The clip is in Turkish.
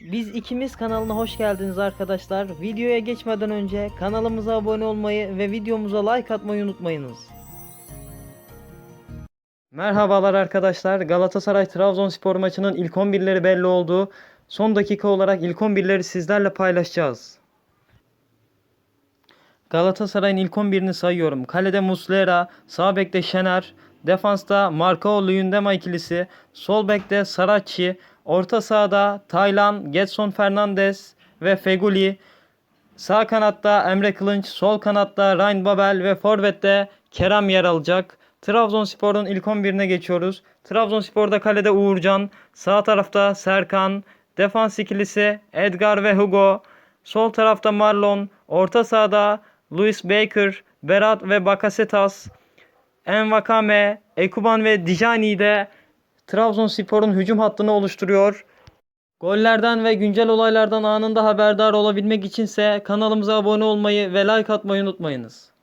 Biz ikimiz kanalına hoş geldiniz arkadaşlar. Videoya geçmeden önce kanalımıza abone olmayı ve videomuza like atmayı unutmayınız. Merhabalar arkadaşlar. Galatasaray Trabzonspor maçının ilk 11'leri belli oldu. Son dakika olarak ilk 11'leri sizlerle paylaşacağız. Galatasaray'ın ilk 11'ini sayıyorum. Kalede Muslera, sağ bekte Şener, defansta Marcao Luyendama ikilisi, sol bekte Saracchi, orta sahada Taylan, Getson Fernandes ve Feguli, sağ kanatta Emre Kılınç, sol kanatta Ryan Babel ve forvette Kerem yer alacak. Trabzonspor'un ilk 11'ine geçiyoruz. Trabzonspor'da kalede Uğurcan, sağ tarafta Serkan, defans ikilisi Edgar ve Hugo, Sol tarafta Marlon, orta sahada Luis Baker, Berat ve Bakasetas, Envakame, Ekuban ve Dijani de Trabzonspor'un hücum hattını oluşturuyor. Gollerden ve güncel olaylardan anında haberdar olabilmek içinse kanalımıza abone olmayı ve like atmayı unutmayınız.